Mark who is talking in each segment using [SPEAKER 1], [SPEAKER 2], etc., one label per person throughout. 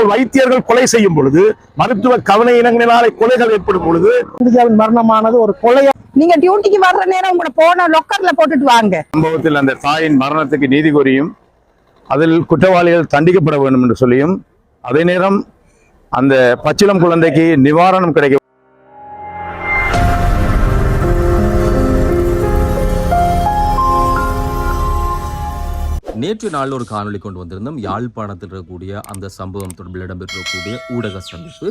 [SPEAKER 1] ஆனால் வைத்தியர்கள் கொலை செய்யும் பொழுது மருத்துவ கவன இனங்களினாலே கொலைகள் ஏற்படும் பொழுது
[SPEAKER 2] இந்தியாவின் மரணமானது ஒரு கொலையா
[SPEAKER 3] நீங்க டியூட்டிக்கு வர்ற நேரம் உங்களோட போன லொக்கர்ல போட்டுட்டு வாங்க.
[SPEAKER 1] சம்பவத்தில் அந்த தாயின் மரணத்துக்கு நீதி கோரியும் அதில் குற்றவாளிகள் தண்டிக்கப்பட வேண்டும் என்று சொல்லியும் அதே நேரம் அந்த பச்சிளம் குழந்தைக்கு நிவாரணம் கிடைக்க
[SPEAKER 4] நேற்று நாள் ஒரு காணொளி கொண்டு வந்திருந்தோம். யாழ்ப்பாணத்தில் இருக்கக்கூடிய அந்த சம்பவம் தொடர்பில் இடம்பெற்றக்கூடிய ஊடக சந்திப்பு.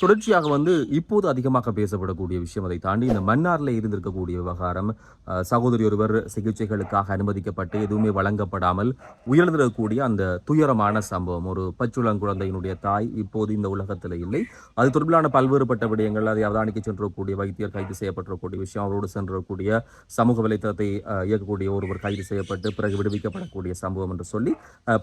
[SPEAKER 4] தொடர்ச்சியாக வந்து இப்போது அதிகமாக பேசப்படக்கூடிய விஷயம் அதை தாண்டி இந்த மன்னாரில் இருந்திருக்கக்கூடிய விவகாரம் சகோதரி ஒருவர் சிகிச்சைகளுக்காக அனுமதிக்கப்பட்டு எதுவுமே வழங்கப்படாமல் உயர்ந்திருக்கக்கூடிய அந்த துயரமான சம்பவம். ஒரு பச்சுளங்குழந்தையினுடைய தாய் இப்போது இந்த உலகத்தில் இல்லை. அது தொடர்பிலான பல்வேறுபட்ட விடயங்கள் அதை அவதானிக்க சென்றக்கூடிய வைத்தியர் கைது செய்யப்பட்டிருக்கக்கூடிய விஷயம் அவரோடு சென்றக்கூடிய சமூக வலைத்தளத்தை இயக்கக்கூடிய ஒருவர் கைது செய்யப்பட்டு பிறகு விடுவிக்கப்படக்கூடிய சம்பவம். என்று சொல்லி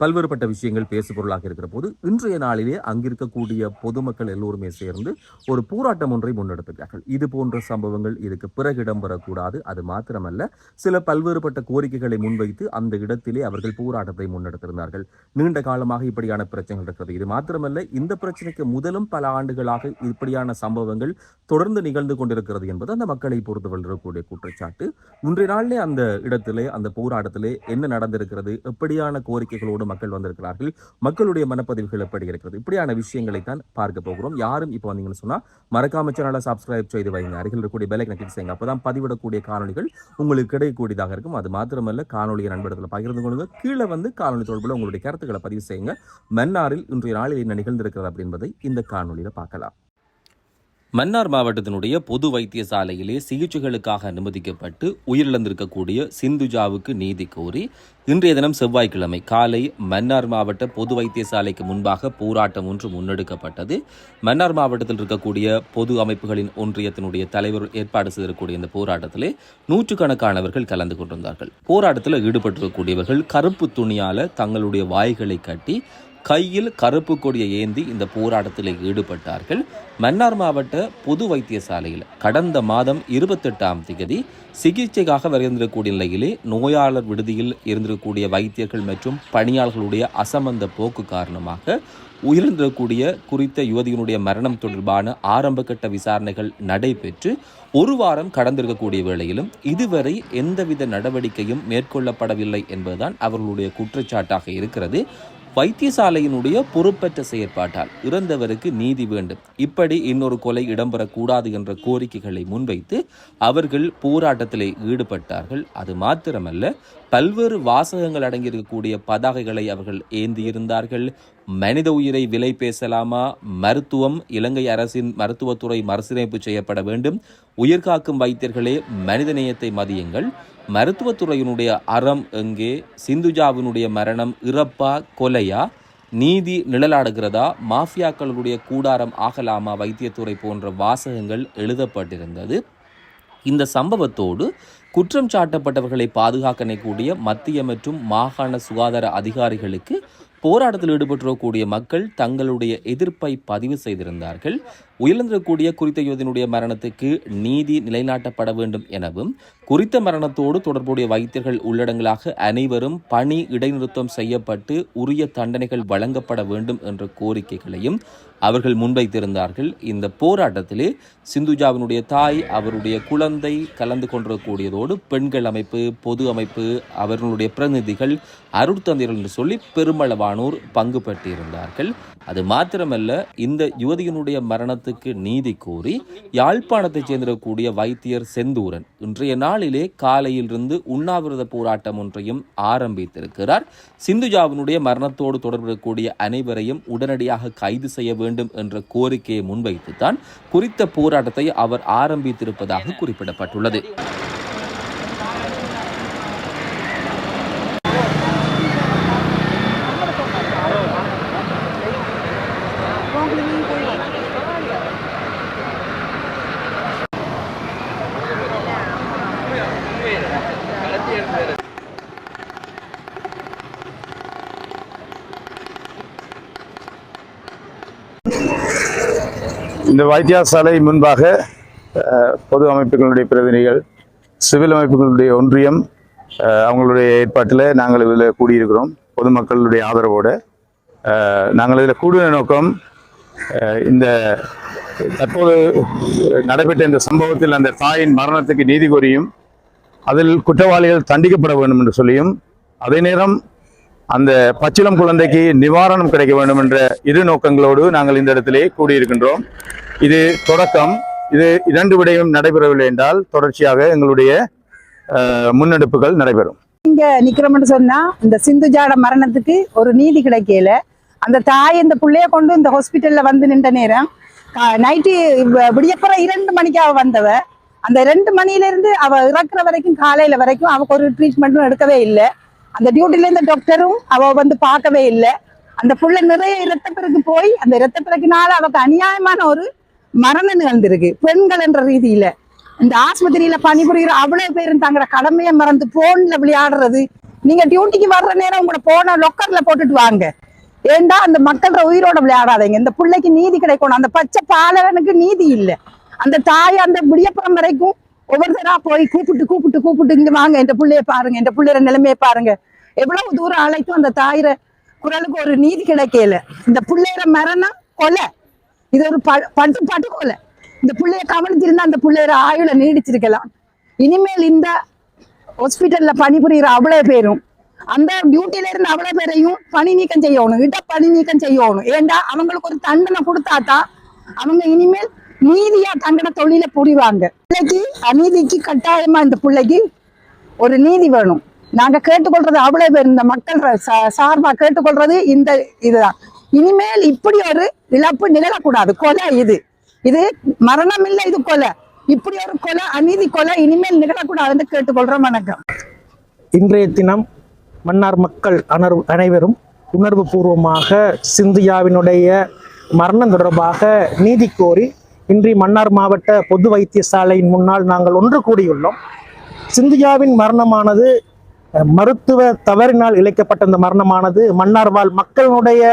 [SPEAKER 4] பல்வேறுபட்ட விஷயங்கள் பேசுபொருளாக இருக்கிற போது இன்றைய நாளிலே அங்கிருக்கக்கூடிய பொதுமக்கள் எல்லோருமே சேர்ந்து ஒரு போராட்டம் ஒன்றை முன்னெடுத்திருக்கிறார்கள் இது போன்ற சம்பவங்கள் இதுக்கு பிறகு இடம்பெறக்கூடாது. அது மாத்திரமல்ல சில பல்வேறுபட்ட கோரிக்கைகளை முன்வைத்து அந்த இடத்திலே அவர்கள் போராட்டத்தை முன்னெடுத்திருந்தார்கள். நீண்ட காலமாக இப்படியான பிரச்சனைகள் இருக்கிறது. இது மாத்திரமல்ல இந்த பிரச்சனைக்கு முதலும் பல ஆண்டுகளாக இப்படியான சம்பவங்கள் தொடர்ந்து நிகழ்ந்து கொண்டிருக்கிறது என்பது அந்த மக்களை பொறுத்தவரை இருக்கக்கூடிய குற்றச்சாட்டு. இன்றைய நாளிலே அந்த இடத்திலே அந்த போராட்டத்திலே என்ன நடந்திருக்கிறது எப்படி எப்படியான கோரிக்கைகளோடு மக்கள் வந்திருக்கிறார்கள். மக்களுடைய மனப்பதிவுகள் எப்படி இருக்கிறது? இப்படியான விஷயங்களை தான் பார்க்க போகிறோம். யாரும் இப்போ வந்தீங்கன்னு சொன்னால் மறக்காம சேனலை சப்ஸ்கிரைப் செய்து வைங்க. அருகில் இருக்கக்கூடிய பெல் கிளிக் செய்யுங்க. அப்பதான் பதிவிடக்கூடிய காணொலிகள் உங்களுக்கு கிடைக்கக்கூடியதாக இருக்கும். அது மாத்திரமல்ல காணொலியை நண்பர்களை பகிர்ந்து கொள்ளுங்க. கீழே வந்து காணொலி தொடர்பில் உங்களுடைய கருத்துக்களை பதிவு செய்யுங்க. மன்னாரில் இன்றைய நாளில் என்ன நிகழ்ந்திருக்கிறது அப்படின்பதை இந்த காணொலியில் பார்க்கலாம். மன்னார் மாவட்டத்தினுடைய பொது வைத்தியசாலையிலே சிகிச்சைகளுக்காக அனுமதிக்கப்பட்டு உயிரிழந்திருக்கக்கூடிய சிந்துஜாவுக்கு நீதி கோரி இன்றைய தினம் செவ்வாய்க்கிழமை காலை மன்னார் மாவட்ட பொது வைத்தியசாலைக்கு முன்பாக போராட்டம் ஒன்று முன்னெடுக்கப்பட்டது. மன்னார் மாவட்டத்தில் இருக்கக்கூடிய பொது அமைப்புகளின் ஒன்றியத்தினுடைய தலைவர் ஏற்பாடு செய்திருக்கக்கூடிய இந்த போராட்டத்திலே நூற்றுக்கணக்கானவர்கள் கலந்து கொண்டிருந்தார்கள். போராட்டத்தில் ஈடுபட்டிருக்கக்கூடியவர்கள் கருப்பு துணியால் தங்களுடைய வாய்களை கட்டி கையில் கருப்பு கொடியை ஏந்தி இந்த போராட்டத்தில் ஈடுபட்டார்கள். மன்னார் மாவட்ட பொது வைத்தியசாலையில் கடந்த மாதம் இருபத்தெட்டாம் தேதி சிகிச்சைக்காக வருகின்றக்கூடிய நிலையிலே நோயாளர் விடுதியில் இருந்திருக்கக்கூடிய வைத்தியர்கள் மற்றும் பணியாளர்களுடைய அசமந்த போக்கு காரணமாக உயிரிழந்திருக்கக்கூடிய குறித்த யுவதியினுடைய மரணம் தொடர்பான ஆரம்பகட்ட விசாரணைகள் நடைபெற்று ஒரு வாரம் கடந்திருக்கக்கூடிய வேளையிலும் இதுவரை எந்தவித நடவடிக்கையும் மேற்கொள்ளப்படவில்லை என்பதுதான் அவர்களுடைய குற்றச்சாட்டாக இருக்கிறது. வைத்தியசாலையினுடைய பொறுப்பற்ற செயற்பாட்டால் இறந்தவருக்கு நீதி வேண்டும். இப்படி இன்னொரு கொலை இடம்பெறக்கூடாது என்ற கோரிக்கைகளை முன்வைத்து அவர்கள் போராட்டத்திலே ஈடுபட்டார்கள். அது மாத்திரமல்ல பல்வேறு வாசகங்கள் அடங்கியிருக்கக்கூடிய பதாகைகளை அவர்கள் ஏந்தியிருந்தார்கள். மனித உயிரை விலை பேசலாமா? மருத்துவம் இலங்கை அரசின் மருத்துவத்துறை மறுசீரமைப்பு செய்யப்பட வேண்டும். உயிர்காக்கும் வைத்தியர்களே மனிதநேயத்தை மதியுங்கள். மருத்துவத்துறையினுடைய அறம் எங்கே? சிந்துஜாவினுடைய மரணம் இறப்பா கொலையா? நீதி நிழலாடுகிறதா? மாஃபியாக்களுடைய கூடாரம் ஆகலாமா? வைத்தியத்துறை போன்ற வாசகங்கள் எழுதப்பட்டிருந்தது. இந்த சம்பவத்தோடு குற்றம் சாட்டப்பட்டவர்களை பாதுகாக்க கூடிய மத்திய மற்றும் மாகாண சுகாதார அதிகாரிகளுக்கு போராட்டத்தில் ஈடுபட்டிருக்கக்கூடிய மக்கள் தங்களுடைய எதிர்ப்பை பதிவு செய்திருந்தார்கள். உயிரிழந்திருக்கக்கூடிய குறித்த யோதினுடைய மரணத்துக்கு நீதி நிலைநாட்டப்பட வேண்டும் எனவும் குறித்த மரணத்தோடு தொடர்புடைய வைத்தியர்கள் உள்ளடங்களாக அனைவரும் பணி இடைநிறுத்தம் செய்யப்பட்டு உரிய தண்டனைகள் வழங்கப்பட வேண்டும் என்ற கோரிக்கைகளையும் அவர்கள் முன்வைத்திருந்தார்கள். இந்த போராட்டத்திலே சிந்துஜாவினுடைய தாய் அவருடைய குழந்தை கலந்து கொண்டிருக்கக்கூடியதோடு பெண்கள் அமைப்பு பொது அமைப்பு அவர்களுடைய பிரதிநிதிகள் அருட்தந்தையர்கள் என்று சொல்லி பெருமளவானோர் பங்கு பெற்றிருந்தார்கள். அது மாத்திரமல்ல இந்த யுவதியினுடைய மரணத்துக்கு நீதி கோரி யாழ்ப்பாணத்தைச் சேர்ந்திருக்கக்கூடிய வைத்தியர் செந்தூரன் இன்றைய நாளிலே காலையிலிருந்து உண்ணாவிரத போராட்டம் ஒன்றையும் ஆரம்பித்திருக்கிறார். சிந்துஜாவினுடைய மரணத்தோடு தொடர்புடைய அனைவரையும் உடனடியாக கைது செய்ய வேண்டும் என்ற கோரிக்கையை முன்வைத்துத்தான் குறித்த போராட்டத்தை அவர் ஆரம்பித்திருப்பதாக குறிப்பிடப்பட்டுள்ளது.
[SPEAKER 1] இந்த வைத்தியசாலை முன்பாக பொது அமைப்புகளுடைய பிரதிநிதிகள் சிவில் அமைப்புகளுடைய ஒன்றியம் அவங்களுடைய ஏற்பாட்டில் நாங்கள் இதில் கூடியிருக்கிறோம் பொதுமக்களுடைய ஆதரவோடு. நாங்கள் இதில் கூடுதல் நோக்கம் இந்த தற்போது நடைபெற்ற இந்த சம்பவத்தில் அந்த தாயின் மரணத்துக்கு நீதி கோரியும் அதில் குற்றவாளிகள் தண்டிக்கப்பட வேண்டும் என்று சொல்லியும் அதே நேரம் அந்த பச்சிளம் குழந்தைக்கு நிவாரணம் கிடைக்க வேண்டும் என்ற இரு நோக்கங்களோடு நாங்கள் இந்த இடத்திலே கூடியிருக்கின்றோம். இது தொடக்கம். இது இரண்டு விடையும் நடைபெறவில்லை என்றால் தொடர்ச்சியாக எங்களுடைய முன்னெடுப்புகள் நடைபெறும்.
[SPEAKER 3] இங்க நிக்கிறோம்னு சொன்னா இந்த சிந்துஜாட மரணத்துக்கு ஒரு நீதி கிடைக்கல. அந்த தாய் இந்த பிள்ளைய கொண்டு இந்த ஹாஸ்பிட்டல்ல வந்து நின்ற நேரம் நைட்டு விடியப்புற இரண்டு மணிக்கு அவ வந்தவ. அந்த ரெண்டு மணில இருந்து அவ இறக்குற வரைக்கும் காலையில வரைக்கும் அவக்கு ஒரு ட்ரீட்மெண்ட்டும் எடுக்கவே இல்லை. அந்த டியூட்டில இருந்த டாக்டரும் அவ வந்து பார்க்கவே இல்லை. அந்த புள்ள நிறைய இரத்தப்பிறகு போய் அந்த இரத்தப்பிறகுனால அவக்கு அநியாயமான ஒரு மரணம் நிகழ்ந்திருக்கு பெண்கள் என்ற ரீதியில. இந்த ஆஸ்பத்திரியில பணிபுரிகிற அவ்வளவு பேரும் தங்களோட கடமையை மறந்து போன்ல விளையாடுறது. நீங்க டியூட்டிக்கு வர்ற நேரம் உங்களை போன லொக்கர்ல போட்டுட்டு வாங்க. ஏண்டா அந்த மக்களோட உயிரோட விளையாடாதீங்க. இந்த பிள்ளைக்கு நீதி கிடைக்கணும். அந்த பச்சை பாலகனுக்கு நீதி இல்லை. அந்த தாய் அந்த விடியப்புறம் வரைக்கும் ஒவ்வொருத்தரா போய் கூப்பிட்டு கூப்பிட்டு கூப்பிட்டு இங்க வாங்க. இந்த பிள்ளைய பாருங்க. இந்த பிள்ளைய நிலைமையை பாருங்க. எவ்வளவு தூரம் அழைத்தும் அந்த தாயிர குரலுக்கு ஒரு நீதி கிடைக்கல. இந்த பிள்ளையோட மரணம் கொலை. இது ஒரு ப- பட்டு பட்டு இந்த பிள்ளைய கவனிச்சிருந்தா அந்த பிள்ளையோட ஆயுள நீடிச்சிருக்கலாம். இனிமேல் இந்த ஹாஸ்பிட்டல்ல பணிபுரிகிற அவ்வளவு பேரும் அந்த டியூட்டில இருந்து அவ்வளவு பேரையும் பணி நீக்கம் செய்யணும். இட பணி நீக்கம் செய்யணும். ஏண்டா? அவங்களுக்கு ஒரு தண்டனை கொடுத்தாதான் அவங்க இனிமேல் நீதியா தங்கட தொழில புரிவாங்க. பிள்ளைக்கு அநீதிக்கு கட்டாயமா இந்த பிள்ளைக்கு ஒரு நீதி வேணும். நாங்க கேட்டுக்கொள்றது அவ்வளவு பேர் இந்த மக்கள் சார்பா கேட்டுக்கொள்றது இந்த இதுதான். இனிமேல் இப்படி ஒரு இழப்பு நிகழக்கூடாது. கொலை இது. இது மரணம் இல்லை இது கொலை. இப்படி ஒரு கொலை அநீதி கொலை இனிமேல் நிகழக்கூடாதுன்னு கேட்டுக்கொள்றோம் வணக்கம்.
[SPEAKER 2] இன்றைய தினம் மன்னார் மக்கள் அனர் அனைவரும் உணர்வு பூர்வமாக சிந்தியாவினுடைய மரணம் தொடர்பாக நீதி கோரி இன்றி மன்னார் மாவட்ட பொது வைத்தியசாலையின் முன்னால் நாங்கள் ஒன்று கூடியுள்ளோம். சிந்தியாவின் மரணமானது மருத்துவ தவறினால் இழைக்கப்பட்ட இந்த மரணமானது மன்னார் வாழ் மக்களுடைய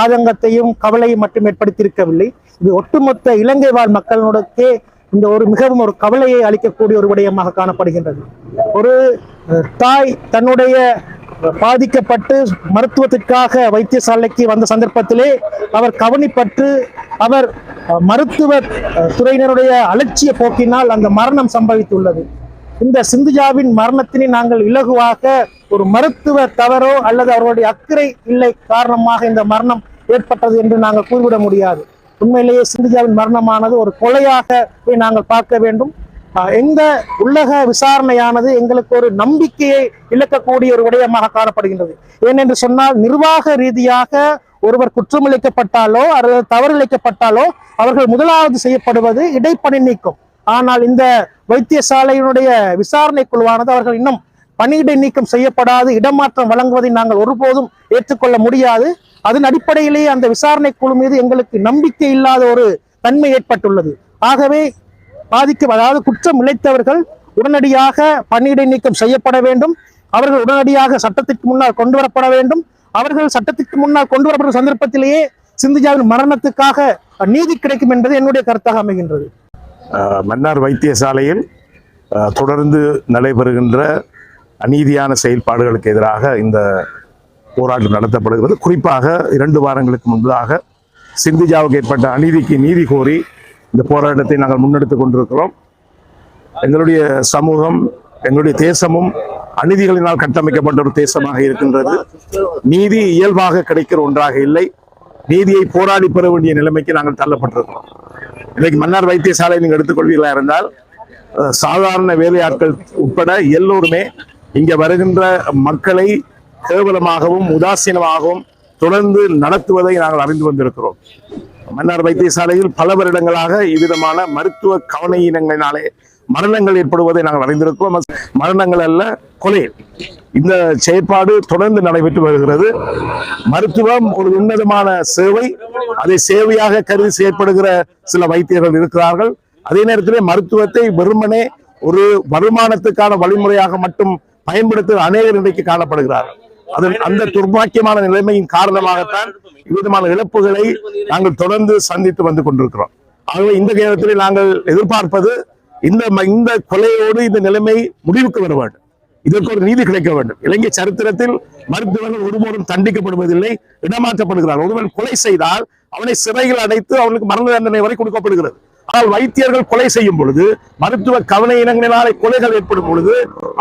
[SPEAKER 2] ஆதங்கத்தையும் கவலையும் மட்டும் ஏற்படுத்தியிருக்கவில்லை. இது ஒட்டுமொத்த இலங்கை வாழ் மக்களுடைய இந்த ஒரு மிகவும் ஒரு கவலையை அளிக்கக்கூடிய ஒரு விடயமாக காணப்படுகின்றது. ஒரு தாய் தன்னுடைய பாதிக்கப்பட்டு மருத்துவத்திற்காக வைத்தியசாலைக்கு வந்த சந்தர்ப்பத்திலே அவர் கவனிப்பட்டு அவர் மருத்துவ துறையினருடைய அலட்சிய போக்கினால் அந்த மரணம் சம்பவித்துள்ளது. இந்த சிந்துஜாவின் மரணத்தினை நாங்கள் இலகுவாக ஒரு மருத்துவ தவறோ அல்லது அவர்களுடைய அக்கறை இல்லை காரணமாக இந்த மரணம் ஏற்பட்டது என்று நாங்கள் கூறிவிட முடியாது. உண்மையிலேயே சிந்துஜாவின் மரணமானது ஒரு கொலையாக நாங்கள் பார்க்க வேண்டும். எந்த உள்ளக விசாரணையானது எங்களுக்கு ஒரு நம்பிக்கையை இழக்கக்கூடிய ஒரு விடயமாக காணப்படுகின்றது. ஏனென்று சொன்னால் நிர்வாக ரீதியாக ஒருவர் குற்றமிழைக்கப்பட்டாலோ அல்லது தவறிழைக்கப்பட்டாலோ அவர்கள் முதலாவது செய்யப்படுவது இடைப்பணி நீக்கம். ஆனால் இந்த வைத்தியசாலையினுடைய விசாரணை குழுவானது அவர்கள் இன்னும் பணியிடை நீக்கம் செய்யப்படாது இடமாற்றம் வழங்குவதை நாங்கள் ஒருபோதும் ஏற்றுக்கொள்ள முடியாது. அதன் அடிப்படையிலேயே அந்த விசாரணை குழு மீது எங்களுக்கு நம்பிக்கை இல்லாத ஒரு தன்மை ஏற்பட்டுள்ளது. ஆகவே பாதிக்க அதாவது குற்றம் இழைத்தவர்கள் உடனடியாக பணியிடை நீக்கம் செய்யப்பட வேண்டும். அவர்கள் உடனடியாக சட்டத்திற்கு முன்னால் கொண்டு வரப்பட வேண்டும். அவர்கள் சட்டத்திற்கு முன்னால் கொண்டு வரப்படும் சந்தர்ப்பத்திலேயே சிந்துஜாவின் மரணத்துக்காக நீதி கிடைக்கும் என்பது என்னுடைய கருத்தாக அமைகின்றது.
[SPEAKER 5] மன்னார் வைத்தியசாலையில் தொடர்ந்து நடைபெறுகின்ற அநீதியான செயல்பாடுகளுக்கு எதிராக இந்த போராட்டம் நடத்தப்படுகிறது. குறிப்பாக இரண்டு வாரங்களுக்கு முன்பதாக சிந்திஜாவுக்கு ஏற்பட்ட அநீதிக்கு நீதி கோரி இந்த போராட்டத்தை நாங்கள் முன்னெடுத்துக் கொண்டிருக்கிறோம். எங்களுடைய சமூகம் எங்களுடைய தேசமும் அநீதிகளினால் கட்டமைக்கப்பட்ட ஒரு தேசமாக இருக்கின்றது. நீதி இயல்பாக கிடைக்கிற ஒன்றாக இல்லை. நீதியை போராடி பெற வேண்டிய நிலைமைக்கு நாங்கள் தள்ளப்பட்டிருக்கிறோம். இன்னைக்கு மன்னார் வைத்தியசாலை நீங்கள் எடுத்துக்கொள்வீர்களா இருந்தால் சாதாரண வேலையாட்கள் உட்பட எல்லோருமே இங்கே வருகின்ற மக்களை கேவலமாகவும் உதாசீனமாகவும் தொடர்ந்து நடத்துவதை நாங்கள் அறிந்து வந்திருக்கிறோம். மன்னார் வைத்தியசாலையில் பல வருடங்களாக இவ்விதமான மருத்துவ கவனையினங்களினாலே மரணங்கள் ஏற்படுவதை நாங்கள் அறிந்திருக்கிறோம். மரணங்கள் அல்ல கொலை. இந்த செயற்பாடு தொடர்ந்து நடைபெற்று வருகிறது. மருத்துவம் ஒரு உன்னதமான சேவை. அதை சேவையாக கருதி செயற்படுகிற சில வைத்தியர்கள் இருக்கிறார்கள். அதே நேரத்திலே மருத்துவத்தை வெறுமனே ஒரு வருமானத்துக்கான வழிமுறையாக மட்டும் பயன்படுத்துகிற அநேகர் இன்றைக்கு காணப்படுகிறார்கள். அது அந்த துர்பாக்கியமான நிலைமையின் காரணமாகத்தான் இவ்விதமான இழப்புகளை நாங்கள் தொடர்ந்து சந்தித்து வந்து கொண்டிருக்கிறோம். ஆகவே இந்த நேரத்தில் நாங்கள் எதிர்பார்ப்பது இந்த ம- இந்த கொலையோடு இந்த நிலைமை முடிவுக்கு வர வேண்டும். இதற்கு ஒரு நீதி கிடைக்க வேண்டும். இலங்கை சரித்திரத்தில் மருத்துவர்கள் ஒருபோதும் தண்டிக்கப்படுவதில்லை இடமாற்றப்படுகிறார் ஒருவன் கொலை செய்தால் அவனை சிறையில் அடைத்து அவனுக்கு மரண தண்டனை வரை கொடுக்கப்படுகிறது. ஆனால் வைத்தியர்கள் கொலை செய்யும் பொழுது மருத்துவ கவன இனங்களினாலே கொலைகள் ஏற்படும் பொழுது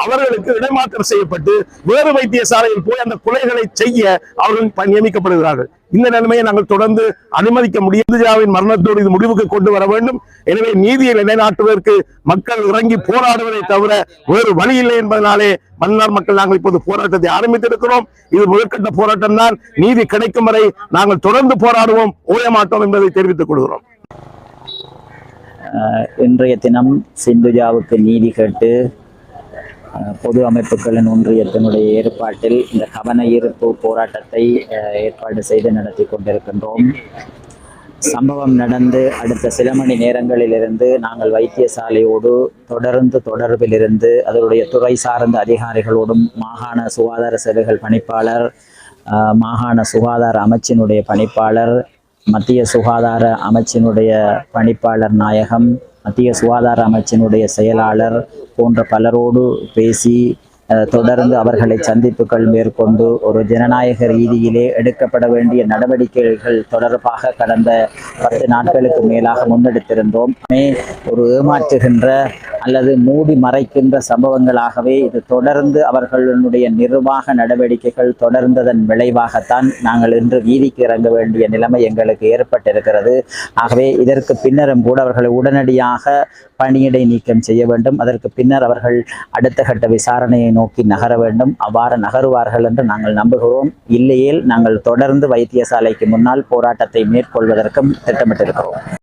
[SPEAKER 5] அவர்களுக்கு இடமாற்றம் செய்யப்பட்டு வேறு வைத்தியசாலையில் போய் அந்த கொலைகளை செய்ய அவர்கள் நியமிக்கப்படுகிறார்கள். இந்த நிலைமையை நாங்கள் தொடர்ந்து அனுமதிக்க முடியாது மரணத்தோடு இது முடிவுக்கு கொண்டு வர வேண்டும். எனவே நீதியை நிலைநாட்டுவதற்கு மக்கள் இறங்கி போராடுவதை தவிர வேறு வழி இல்லை என்பதனாலே மன்னார் மக்கள் நாங்கள் இப்போது போராட்டத்தை ஆரம்பித்திருக்கிறோம். இது முதற்கட்ட போராட்டம் தான் நீதி கிடைக்கும் வரை நாங்கள் தொடர்ந்து போராடுவோம். ஓய மாட்டோம் என்பதை தெரிவித்துக் கொள்கிறோம்.
[SPEAKER 6] இன்றைய தினம் சிந்துஜாவுக்கு நீதி கேட்டு பொது அமைப்புகளின் ஒன்றியத்தினுடைய ஏற்பாட்டில் இந்த கவன ஈர்ப்பு போராட்டத்தை ஏற்பாடு செய்து நடத்தி கொண்டிருக்கின்றோம். சம்பவம் நடந்து அடுத்த சில மணி நேரங்களிலிருந்து நாங்கள் வைத்தியசாலையோடு தொடர்ந்து தொடர்பில் இருந்து அதனுடைய துறை சார்ந்த அதிகாரிகளோடும் மாகாண சுகாதார சேவைகள் பணிப்பாளர் மாகாண சுகாதார அமைச்சினுடைய பணிப்பாளர் மத்திய சுகாதார அமைச்சினுடைய பணிப்பாளர் நாயகம் மத்திய சுகாதார அமைச்சினுடைய செயலாளர் போன்ற பலரோடு பேசி தொடர்ந்து அவர்களை சந்திப்புகள் மேற்கொண்டு ஒரு ஜனநாயக ரீதியிலே எடுக்கப்பட வேண்டிய நடவடிக்கைகள் தொடர்பாக கடந்த பத்து நாட்களுக்கு மேலாக முன்னெடுத்திருந்தோம். மே ஒரு ஏமாற்றுகின்ற அல்லது மூடி மறைக்கின்ற சம்பவங்களாகவே இது தொடர்ந்து அவர்களுடைய நிர்வாக நடவடிக்கைகள் தொடர்ந்ததன் விளைவாகத்தான் நாங்கள் இன்று வீதிக்கு இறங்க வேண்டிய நிலைமை எங்களுக்கு ஏற்பட்டிருக்கிறது. ஆகவே இதற்கு பின்னரும் கூட அவர்களை உடனடியாக பணியிடை நீக்கம் செய்ய வேண்டும். அதற்கு பின்னர் அவர்கள் அடுத்த கட்ட விசாரணையை நோக்கி நகர வேண்டும். அவ்வாறு நகருவார்கள் என்று நாங்கள் நம்புகிறோம். இல்லையேல் நாங்கள் தொடர்ந்து வைத்தியசாலைக்கு முன்னால் போராட்டத்தை மேற்கொள்வதற்கும் திட்டமிட்டிருக்கிறோம்.